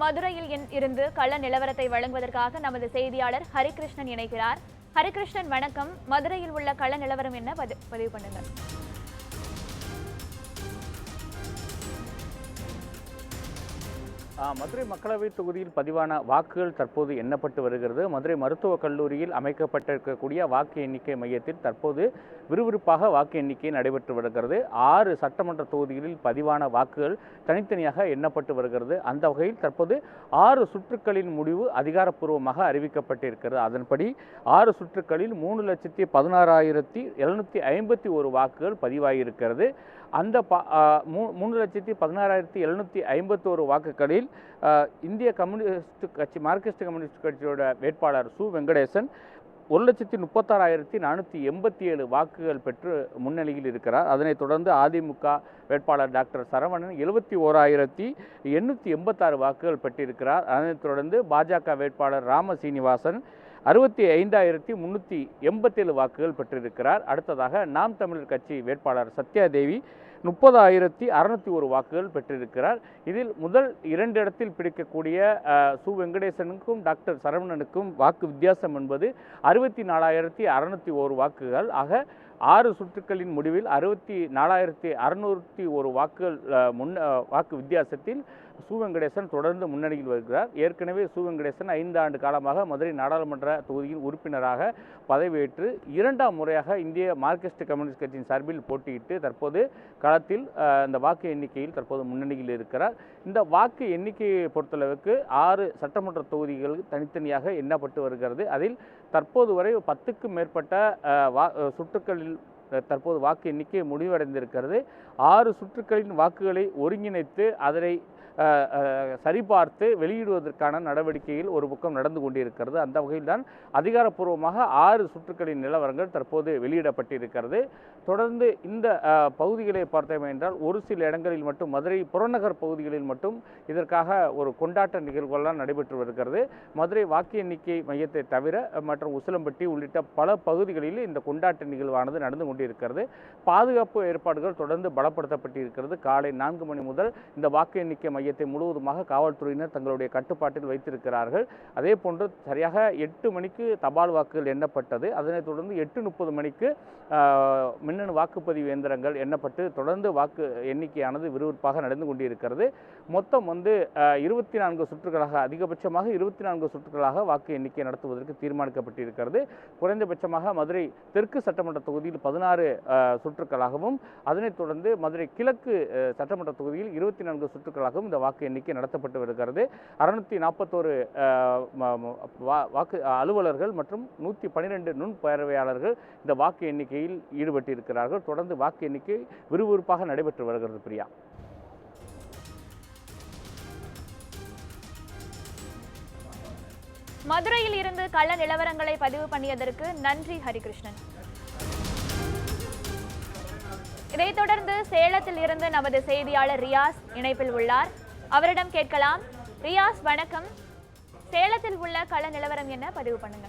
மதுரையில் இருந்து கள நிலவரத்தை வழங்குவதற்காக நமது செய்தியாளர் ஹரிகிருஷ்ணன் இணைகிறார். ஹரிகிருஷ்ணன் வணக்கம். மதுரையில் உள்ள கள நிலவரம் என்ன? பதி- பதிவு பண்ணுங்கள். மதுரை மக்களவைத் தொகுதியில் பதிவான வாக்குகள் தற்போது எண்ணப்பட்டு வருகிறது. மதுரை மருத்துவக் கல்லூரியில் அமைக்கப்பட்டிருக்கக்கூடிய வாக்கு எண்ணிக்கை மையத்தில் தற்போது விறுவிறுப்பாக வாக்கு எண்ணிக்கை நடைபெற்று வருகிறது. ஆறு சட்டமன்ற தொகுதிகளில் பதிவான வாக்குகள் தனித்தனியாக எண்ணப்பட்டு வருகிறது. அந்த வகையில் தற்போது ஆறு சுற்றுக்களின் முடிவு அதிகாரப்பூர்வமாக அறிவிக்கப்பட்டிருக்கிறது. அதன்படி ஆறு சுற்றுக்களில் மூணு லட்சத்தி பதினாறாயிரத்தி எழுநூற்றி ஐம்பத்தி ஒரு வாக்குகள் பதிவாகியிருக்கிறது. அந்த பா மூ மூணு லட்சத்தி பதினாறாயிரத்தி எழுநூற்றி ஐம்பத்தோரு வாக்குகளில் இந்திய கம்யூனிஸ்ட் கட்சி மார்க்சிஸ்ட் கம்யூனிஸ்ட் கட்சியோட வேட்பாளர் சு. வெங்கடேசன் ஒரு லட்சத்தி முப்பத்தாறாயிரத்தி நானூற்றி எண்பத்தி ஏழு வாக்குகள் பெற்று முன்னணியில் இருக்கிறார். அதனைத் தொடர்ந்து அதிமுக வேட்பாளர் டாக்டர் சரவணன் எழுபத்தி ஓராயிரத்தி எண்ணூற்றி எண்பத்தாறு வாக்குகள் பெற்றிருக்கிறார். அதனைத் தொடர்ந்து பாஜக வேட்பாளர் ராம சீனிவாசன் அறுபத்தி ஐந்தாயிரத்தி முந்நூற்றி எண்பத்தேழு வாக்குகள் பெற்றிருக்கிறார். அடுத்ததாக நாம் தமிழர் கட்சி வேட்பாளர் சத்யாதேவி முப்பதாயிரத்தி அறுநூத்தி ஒரு வாக்குகள் பெற்றிருக்கிறார். இதில் முதல் இரண்டு இடத்தில் பிடிக்கக்கூடிய சு வெங்கடேசனுக்கும் டாக்டர் சரவணனுக்கும் வாக்கு வித்தியாசம் என்பது அறுபத்தி நாலாயிரத்தி அறுநூத்தி ஒரு வாக்குகள். ஆக ஆறு சுற்றுக்களின் முடிவில் அறுபத்தி நாலாயிரத்தி அறுநூற்றி ஒரு வாக்குகள் முன் வாக்கு வித்தியாசத்தில் சு வெங்கடேசன் தொடர்ந்து முன்னணியில் வருகிறார். ஏற்கனவே சு வெங்கடேசன் ஐந்து ஆண்டு காலமாக மதுரை நாடாளுமன்ற தொகுதியின் உறுப்பினராக பதவியேற்று இரண்டாம் முறையாக இந்திய மார்க்சிஸ்ட் கம்யூனிஸ்ட் கட்சியின் சார்பில் போட்டியிட்டு தற்போது களத்தில் இந்த வாக்கு எண்ணிக்கையில் தற்போது முன்னணியில் இருக்கிறார். இந்த வாக்கு எண்ணிக்கையை பொறுத்தளவுக்கு ஆறு சட்டமன்ற தொகுதிகள் தனித்தனியாக எண்ணப்பட்டு வருகிறது. அதில் தற்போது வரை பத்துக்கும் மேற்பட்ட வா சுற்றுக்களில் தற்போது வாக்கு எண்ணிக்கை முடிவடைந்திருக்கிறது. ஆறு சுற்றுக்களின் வாக்குகளை ஒருங்கிணைத்து அதனை சரிபார்த்து வெளியிடுவதற்கான நடவடிக்கையில் ஒரு பக்கம் நடந்து கொண்டிருக்கிறது. அந்த வகையில்தான் அதிகாரப்பூர்வமாக ஆறு சுற்றுக்களின் நிலவரங்கள் தற்போது வெளியிடப்பட்டிருக்கிறது. தொடர்ந்து இந்த பகுதிகளை பார்த்தோம் என்றால் ஒரு சில இடங்களில் மட்டும் மதுரை புறநகர் பகுதிகளில் மட்டும் இதற்காக ஒரு கொண்டாட்ட நிகழ்வுகள்லாம் நடைபெற்று வருகிறது. மதுரை வாக்கு எண்ணிக்கை மையத்தை தவிர மற்றும் உசிலம்பட்டி உள்ளிட்ட பல பகுதிகளில் இந்த கொண்டாட்ட நிகழ்வானது நடந்து கொண்டிருக்கிறது. பாதுகாப்பு ஏற்பாடுகள் தொடர்ந்து பலப்படுத்தப்பட்டிருக்கிறது. காலை நான்கு மணி முதல் இந்த வாக்கு எண்ணிக்கை மையத்தை முழுவதுமாக காவல்துறையினர் தங்களுடைய கட்டுப்பாட்டில் வைத்திருக்கிறார்கள். அதே போன்று சரியாக எட்டு மணிக்கு தபால் வாக்குகள் எண்ணப்பட்டது. அதனைத் தொடர்ந்து எட்டு முப்பது மணிக்கு மின்னணு வாக்குப்பதிவு இயந்திரங்கள் எண்ணப்பட்டு தொடர்ந்து வாக்கு எண்ணிக்கையானது விறுவிறுப்பாக நடந்து கொண்டிருக்கிறது. மொத்தம் வந்து இருபத்தி நான்கு சுற்றுகளாக அதிகபட்சமாக இருபத்தி நான்கு சுற்றுகளாக வாக்கு எண்ணிக்கை நடத்துவதற்கு தீர்மானிக்கப்பட்டிருக்கிறது. குறைந்தபட்சமாக மதுரை தெற்கு சட்டமன்ற தொகுதியில் பதினாறு சுற்றுக்களாகவும் அதனைத் தொடர்ந்து மதுரை கிழக்கு சட்டமன்ற தொகுதியில் இருபத்தி நான்கு சுற்றுக்களாகவும் இந்த வாக்கு எண்ணிக்கை நடத்தப்பட்டு வருகிறது அறுநூத்தி நாற்பத்தோரு வாக்கு அலுவலர்கள் மற்றும் நூற்றி பன்னிரெண்டு நுண் பார்வையாளர்கள் இந்த வாக்கு எண்ணிக்கையில் ஈடுபட்டிருக்கிறார்கள். தொடர்ந்து வாக்கு எண்ணிக்கை விறுவிறுப்பாக நடைபெற்று வருகிறது பிரியா. மதுரையில் இருந்து கள்ள நிலவரங்களை பதிவு பண்ணியதற்கு நன்றி ஹரிகிருஷ்ணன். இதைத் தொடர்ந்து சேலத்தில் இருந்து நமது செய்தியாளர் ரியாஸ் இணைப்பில் உள்ளார். அவரிடம் கேட்கலாம். ரியாஸ் வணக்கம். சேலத்தில் உள்ள கள நிலவரம் என்ன? பதிவு பண்ணுங்க.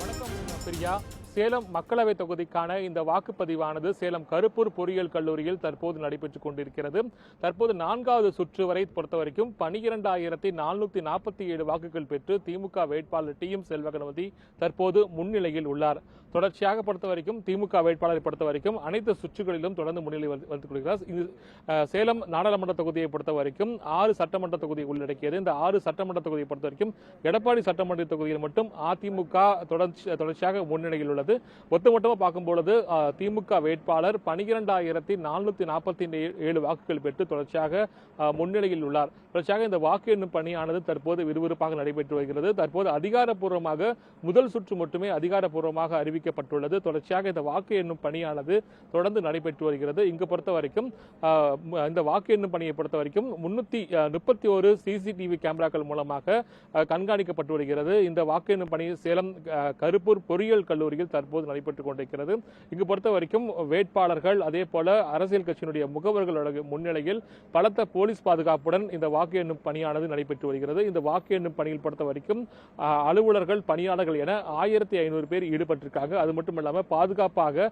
வணக்கம் பிரியா. சேலம் மக்களவை தொகுதிக்கான இந்த வாக்குப்பதிவானது சேலம் கருப்பூர் பொறியியல் கல்லூரியில் தற்போது நடைபெற்றுக் கொண்டிருக்கிறது. தற்போது நான்காவது சுற்று வரை பொறுத்த வரைக்கும் பனிரெண்டாயிரத்தி நானூத்தி நாற்பத்தி ஏழு வாக்குகள் பெற்று திமுக வேட்பாளர் டி எம் செல்வகணபதி தற்போது முன்னிலையில் உள்ளார். தொடர்ச்சியாக பொறுத்த வரைக்கும் திமுக வேட்பாளரை பொறுத்த வரைக்கும் அனைத்து சுற்றுகளிலும் தொடர்ந்து முன்னிலை வந்து கொள்கிறார். இது சேலம் நாடாளுமன்ற தொகுதியை பொறுத்த வரைக்கும் ஆறு சட்டமன்ற தொகுதி உள்ளடக்கியது. இந்த ஆறு சட்டமன்ற தொகுதியை பொறுத்த வரைக்கும் எடப்பாடி சட்டமன்ற தொகுதியில் மட்டும் அதிமுக தொடர்ச்சி தொடர்ச்சியாக முன்னிலையில் உள்ளது. ஒட்டுமொத்தமாக பார்க்கும்பொழுது பொழுது திமுக வேட்பாளர் பனிரெண்டாயிரத்தி நானூத்தி நாற்பத்தி ஏழு வாக்குகள் பெற்று தொடர்ச்சியாக முன்னிலையில் உள்ளார். தொடர்ச்சியாக இந்த வாக்கு எண்ணும் பணியானது தற்போது விறுவிறுப்பாக நடைபெற்று வருகிறது. தற்போது அதிகாரப்பூர்வமாக முதல் சுற்று மட்டுமே அதிகாரப்பூர்வமாக அறிவிக்கப்பட்டுள்ளது. தொடர்ச்சியாக இந்த வாக்கு எண்ணும் பணியானது தொடர்ந்து நடைபெற்று வருகிறது. இங்கு பொறுத்த வரைக்கும் இந்த வாக்கு எண்ணும் பணியை பொறுத்த வரைக்கும் முன்னூத்தி முப்பத்தி ஒரு சிசிடிவி கேமராக்கள் மூலமாக கண்காணிக்கப்பட்டு வருகிறது. இந்த வாக்கு எண்ணும் பணி சேலம் கருப்பூர் பொறியியல் கல்லூரியில் தற்போது நடைபெற்றுக் கொண்டிருக்கிறது. இங்கு பொறுத்த வரைக்கும் வேட்பாளர்கள் அதே போல அரசியல் கட்சியினுடைய முகவர்களோட முன்னிலையில் பலத்த போலீஸ் பாதுகாப்புடன் இந்த வாக்கு எண்ணும் பணியானது நடைபெற்று வருகிறது. இந்த வாக்கு எண்ணும் பணியில் பொறுத்த வரைக்கும் அலுவலர்கள் பணியாளர்கள் என ஆயிரத்தி ஐநூறு பேர் ஈடுபட்டிருக்காங்க. அது மட்டும் இல்லாமல் பாதுகாப்பாக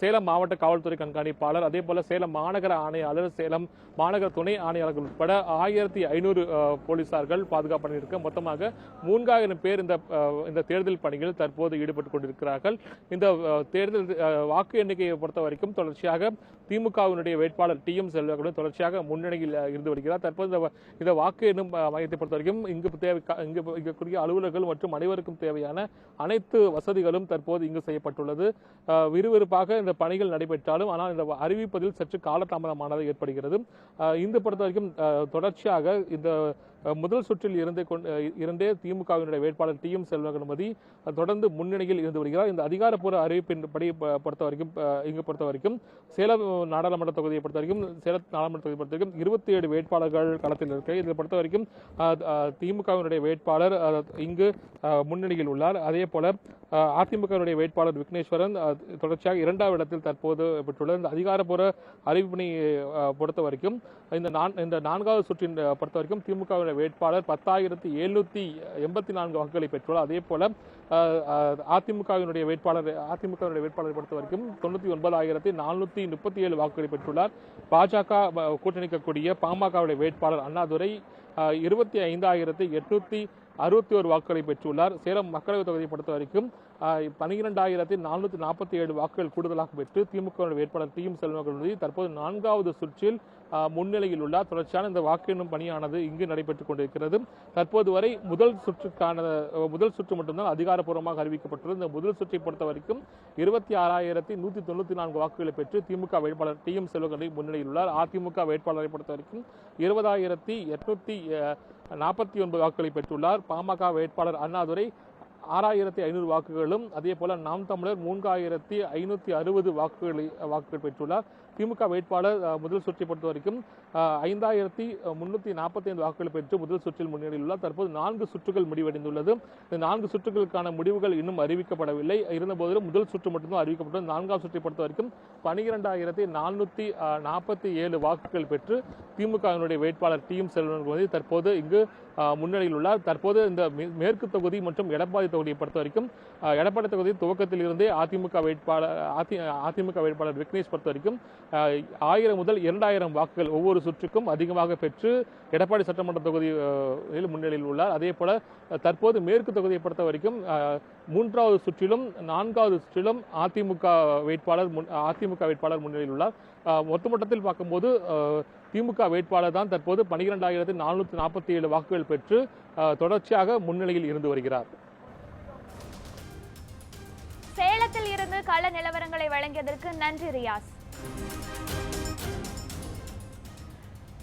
சேலம் மாவட்ட காவல்துறை கண்காணிப்பாளர் அதே போல சேலம் மாநகர ஆணையாளர் சேலம் மாநகர துணை ஆணையாளர்கள் உட்பட ஆயிரத்தி ஐநூறு போலீசார்கள் பாதுகாப்பு பணியில் இருக்க மொத்தமாக மூன்றாயிரம் பேர் இந்த இந்த தேர்தல் பணியில் தற்போது ஈடுபட்டுக் கொண்டிருக்கிறார்கள். இந்த தேர்தல் வாக்கு எண்ணிக்கையை பொறுத்த வரைக்கும் தொடர்ச்சியாக திமுகவினுடைய வேட்பாளர் டி எம் செல்வகுடன் தொடர்ச்சியாக முன்னணியில் இருந்து வருகிறார். தற்போது இந்த வாக்கு எண்ணும் மையத்தை பொறுத்த வரைக்கும் இங்கு தேவை இங்கு இருக்கக்கூடிய அலுவலர்கள் மற்றும் அனைவருக்கும் தேவையான அனைத்து வசதிகளும் தற்போது இங்கு செய்யப்பட்டுள்ளது. விறுவிறுப்பாக இந்த பணிகள் நடைபெற்றாலும் ஆனால் இந்த அறிவிப்பதில் சற்று காலதாமதமானது ஏற்படுகிறது. இந்த பொறுத்த வரைக்கும் தொடர்ச்சியாக இந்த முதல் சுற்றில் இருந்தே கொண்டு இருந்தே திமுகவினுடைய வேட்பாளர் டி எம் செல்வகணபதி தொடர்ந்து முன்னணியில் இருந்து வருகிறார். இந்த அதிகாரப்பூர்வ அறிவிப்பின்படி படி பொறுத்த வரைக்கும் இங்கு பொறுத்த வரைக்கும் சேலம் நாடாளுமன்ற தொகுதியை பொறுத்த வரைக்கும் சேலம் நாடாளுமன்ற தொகுதியை பொறுத்த வரைக்கும் இருபத்தி ஏழு வேட்பாளர்கள் களத்தில் இருக்க. இதை பொறுத்த வரைக்கும் திமுகவினுடைய வேட்பாளர் இங்கு முன்னணியில் உள்ளார். அதே போல அதிமுகவினுடைய வேட்பாளர் விக்னேஸ்வரன் தொடர்ச்சியாக இரண்டாவது இடத்தில் தற்போது பெற்றுள்ளார். இந்த அதிகாரப்பூர்வ அறிவிப்பினை பொறுத்த வரைக்கும் இந்த நான் இந்த நான்காவது சுற்றின் பொறுத்த வரைக்கும் என்ற வேட்பாளர் பத்தாயிரத்தி எழுநூத்தி எண்பத்தி நான்கு வாக்குகளை பெற்றுள்ளார். அதே போல அதிமுகவினுடைய வேட்பாளர் அதிமுகவினுடைய வேட்பாளரை பொறுத்த வரைக்கும் தொண்ணூத்தி ஒன்பதாயிரத்தி நானூத்தி முப்பத்தி ஏழு வாக்குகளை பெற்றுள்ளார். பாஜக கூட்டணிக்கக்கூடிய பாமகவுடைய வேட்பாளர் அண்ணாதுரை இருபத்தி ஐந்தாயிரத்தி எட்நூத்தி அறுபத்தி ஒரு வாக்குகளை பெற்றுள்ளார். சேலம் மக்களவைத் தொகுதியை பொறுத்த வரைக்கும் பனிரெண்டாயிரத்தி நானூற்றி நாற்பத்தி ஏழு வாக்குகள் கூடுதலாக பெற்று திமுக வேட்பாளர் டி எம் செல்வகணபதி தற்போது நான்காவது சுற்றில் முன்னிலையில் உள்ளார். தொடர்ச்சியான இந்த வாக்கு எண்ணும் பணியானது இங்கு நடைபெற்றுக் கொண்டிருக்கிறது. தற்போது வரை முதல் சுற்றுக்கான முதல் சுற்று மட்டும்தான் அதிகாரப்பூர்வமாக அறிவிக்கப்பட்டுள்ளது. இந்த முதல் சுற்றை பொறுத்த வரைக்கும் இருபத்தி ஆறாயிரத்தி நூற்றி தொண்ணூற்றி நான்கு வாக்குகளை பெற்று திமுக வேட்பாளர் டி. எம். செல்வகணபதி முன்னிலையில் உள்ளார். அதிமுக வேட்பாளரை பொறுத்த வரைக்கும் இருபதாயிரத்தி எட்நூத்தி நாற்பத்தி ஒன்பது வாக்குகளை பெற்றுள்ளார். பாமக வேட்பாளர் அண்ணாதுரை ஆறாயிரத்தி ஐநூறு வாக்குகளும் அதே போல நாம் தமிழர் மூன்றாயிரத்தி ஐநூற்றி அறுபது வாக்குகளை வாக்குகள் பெற்றுள்ளார். திமுக வேட்பாளர் முதல் சுற்றை பொறுத்த வரைக்கும் ஐந்தாயிரத்தி முன்னூற்றி நாற்பத்தி ஐந்து வாக்குகள் பெற்று முதல் சுற்றில் முன்னேறியுள்ளார். உள்ளார் தற்போது நான்கு சுற்றுகள் முடிவடைந்துள்ளது. இந்த நான்கு சுற்றுகளுக்கான முடிவுகள் இன்னும் அறிவிக்கப்படவில்லை. இருந்தபோதிலும் முதல் சுற்று மட்டும்தான் அறிவிக்கப்பட்டது. நான்காம் சுற்றை பொறுத்த வரைக்கும் பனிரெண்டாயிரத்தி நானூற்றி நாற்பத்தி ஏழு வாக்குகள் பெற்று திமுகவினுடைய வேட்பாளர் டி எம் செல்வன் தற்போது இங்கு முன்னணியில் உள்ளார் தற்போது இந்த மே- மேற்கு தொகுதி மற்றும் எடப்பாடி தொகுதியை பொறுத்த வரைக்கும் எடப்பாடி தொகுதி துவக்கத்தில் இருந்தே அதிமுக வேட்பாளர் அதி அதிமுக வேட்பாளர் விக்னேஷ் பொறுத்த வரைக்கும் ஆயிரம் முதல் இரண்டாயிரம் வாக்குகள் ஒவ்வொரு சுற்றுக்கும் அதிகமாக பெற்று எடப்பாடி சட்டமன்ற தொகுதி முன்னிலையில் உள்ளார். அதே போல தற்போது மேற்கு தொகுதியை பொறுத்த வரைக்கும் மூன்றாவது சுற்றிலும் நான்காவது சுற்றிலும் அதிமுக வேட்பாளர் அதிமுக வேட்பாளர் முன்னிலையில் உள்ளார். அஹ், ஒட்டுமொத்தத்தில் பார்க்கும்போது திமுக வேட்பாளர் தான் தற்போது பனிரெண்டாயிரத்தி நானூற்றி நாற்பத்தி ஏழு வாக்குகள் பெற்று தொடர்ச்சியாக முன்னிலையில் இருந்து வருகிறார். சேலத்தில் இருந்து கள நிலவரங்களை வழங்கியதற்கு நன்றி ரியாஸ்.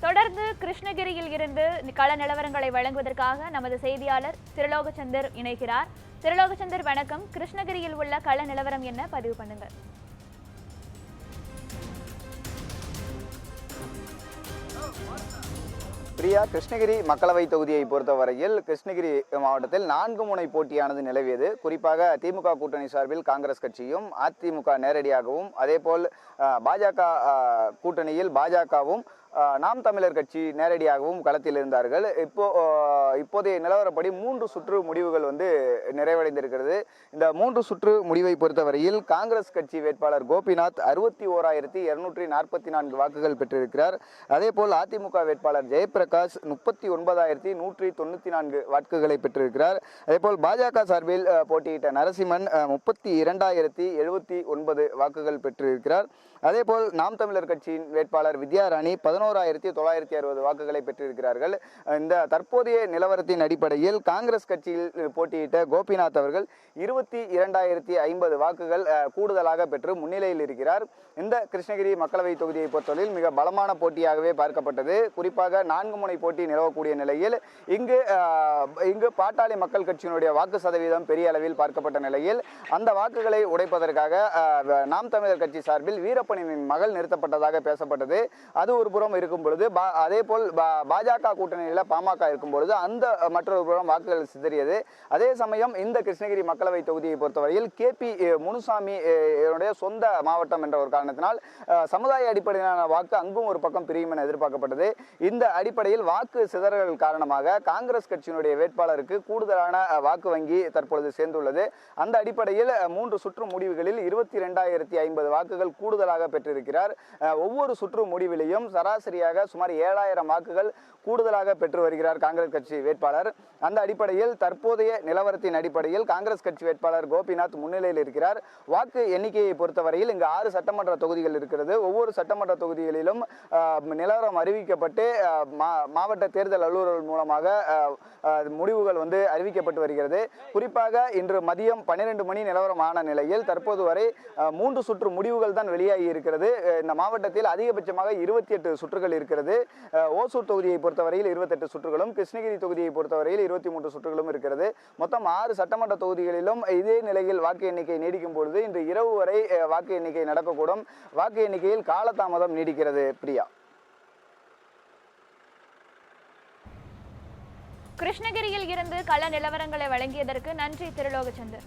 தொடர்ந்து கிருஷ்ணகிரியில் இருந்து கள நிலவரங்களை வழங்குவதற்காக நமது செய்தியாளர் திருலோகச்சந்தர் இணைகிறார். திருலோகச்சந்தர் வணக்கம். கிருஷ்ணகிரியில் உள்ள கள நிலவரம் என்ன? பதிவு பண்ணுங்க பிரியா கிருஷ்ணகிரி மக்களவை தொகுதியை பொறுத்தவரையில் கிருஷ்ணகிரி மாவட்டத்தில் நான்கு முனை போட்டியானது நிலவியது. குறிப்பாக திமுக கூட்டணி சார்பில் காங்கிரஸ் கட்சியும் அதிமுக நேரடியாகவும் அதேபோல் பாஜக கூட்டணியில் பாஜகவும் நாம் தமிழர் கட்சி நேரடியாகவும் களத்தில் இருந்தார்கள். இப்போ இப்போதைய நிலவரப்படி மூன்று சுற்று முடிவுகள் வந்து நிறைவடைந்திருக்கிறது. இந்த மூன்று சுற்று முடிவை பொறுத்தவரையில் காங்கிரஸ் கட்சி வேட்பாளர் கோபிநாத் அறுபத்தி ஓராயிரத்தி இருநூற்றி நாற்பத்தி நான்கு வாக்குகள் பெற்றிருக்கிறார். அதே போல் அதிமுக வேட்பாளர் ஜெயபிரகாஷ் முப்பத்தி ஒன்பதாயிரத்தி நூற்றி தொண்ணூற்றி நான்கு வாக்குகளை பெற்றிருக்கிறார். அதேபோல் பாஜக சார்பில் போட்டியிட்ட நரசிம்மன் முப்பத்தி இரண்டாயிரத்தி எழுபத்தி ஒன்பது வாக்குகள் பெற்றிருக்கிறார். அதேபோல் நாம் தமிழர் கட்சியின் வேட்பாளர் வித்யாராணி பதினோராயிரத்தி தொள்ளாயிரத்தி அறுபது வாக்குகளை பெற்றிருக்கிறார்கள். இந்த தற்போதைய நிலவரத்தின் அடிப்படையில் காங்கிரஸ் கட்சியில் போட்டியிட்ட கோபிநாத் அவர்கள் இருபத்தி இரண்டாயிரத்தி ஐம்பது வாக்குகள் கூடுதலாக பெற்று முன்னிலையில் இருக்கிறார். இந்த கிருஷ்ணகிரி மக்களவை தொகுதியை பொறுத்தவரையில் மிக பலமான போட்டியாகவே பார்க்கப்பட்டது. குறிப்பாக நான்கு முனை போட்டி நிலவக்கூடிய நிலையில் இங்கு இங்கு பாட்டாளி மக்கள் கட்சியினுடைய வாக்கு சதவீதம் பெரிய அளவில் பார்க்கப்பட்ட நிலையில் அந்த வாக்குகளை உடைப்பதற்காக நாம் தமிழர் கட்சி சார்பில் வீரப்பன் வீரப்பனின் மகள் நிறுத்தப்பட்டதாக பேசப்பட்டது. அது ஒரு புறம் இருக்கும் பொழுது அதே போல் பாஜக கூட்டணியில் பாமக இருக்கும் பொழுது அந்த மற்றொரு புறம் வாக்குகள் சிதறியது. அதே சமயம் இந்த கிருஷ்ணகிரி மக்களவை தொகுதியை பொறுத்தவரையில் கே பி முனுசாமி சொந்த மாவட்டம் என்ற ஒரு காரணத்தினால் சமுதாய அடிப்படையிலான வாக்கு அங்கும் ஒரு பக்கம் பிரியும் என எதிர்பார்க்கப்பட்டது. இந்த அடிப்படையில் வாக்கு சிதறல் காரணமாக காங்கிரஸ் கட்சியினுடைய வேட்பாளருக்கு கூடுதலான வாக்கு வங்கி தற்பொழுது சேர்ந்துள்ளது. அந்த அடிப்படையில் மூன்று சுற்று முடிவுகளில் இருபத்தி ரெண்டாயிரத்தி ஐம்பது வாக்குகள் கூடுதலாக பெற்றிருக்கிறார். ஒவ்வொரு சுற்று முடிவிலையும் சராசரியாக சுமார் ஏழாயிரம் வாக்குகள் கூடுதலாக பெற்று வருகிறார் காங்கிரஸ் கட்சி வேட்பாளர். அந்த அடிப்படையில் தற்போதைய நிலவரத்தின் அடிப்படையில் காங்கிரஸ் கட்சி வேட்பாளர் கோபிநாத் முன்னிலையில் இருக்கிறார். வாக்கு எண்ணிக்கையை பொறுத்தவரையில் இங்கு ஆறு சட்டமன்ற தொகுதிகள் இருக்கிறது. ஒவ்வொரு சட்டமன்ற தொகுதிகளிலும் நிலவரம் அறிவிக்கப்பட்டு மாவட்ட தேர்தல் அலுவலர்கள் மூலமாக முடிவுகள் வந்து அறிவிக்கப்பட்டு வருகிறது. குறிப்பாக இன்று மதியம் பன்னிரண்டு மணி நிலவரம் ஆன நிலையில் தற்போது வரை மூன்று சுற்று முடிவுகள் தான் வெளியாகி இருக்கிறது. இந்த மாவட்டத்தில் அதிகபட்சமாக இருபத்தி எட்டு சுற்றுகள் இருக்கிறது. ஓசூர் தொகுதியை பொறுத்தவரையில் இருபத்தெட்டு சுற்றுகளும் கிருஷ்ணகிரி தொகுதியை பொறுத்தவரையில் இருபத்தி மூன்று சுற்றுகளும் இருக்கிறது. மொத்தம் ஆறு சட்டமன்ற தொகுதிகளிலும் இதே நிலையில் வாக்கு எண்ணிக்கை நீடிக்கும் பொழுது இன்று இரவு வரை வாக்கு எண்ணிக்கை நடக்கக்கூடும். வாக்கு எண்ணிக்கையில் காலதாமதம் நீடிக்கிறது. பிரியா. கிருஷ்ணகிரியில் இருந்து கள நிலவரங்களை வழங்கியதற்கு நன்றி திருலோகச்சந்தர்.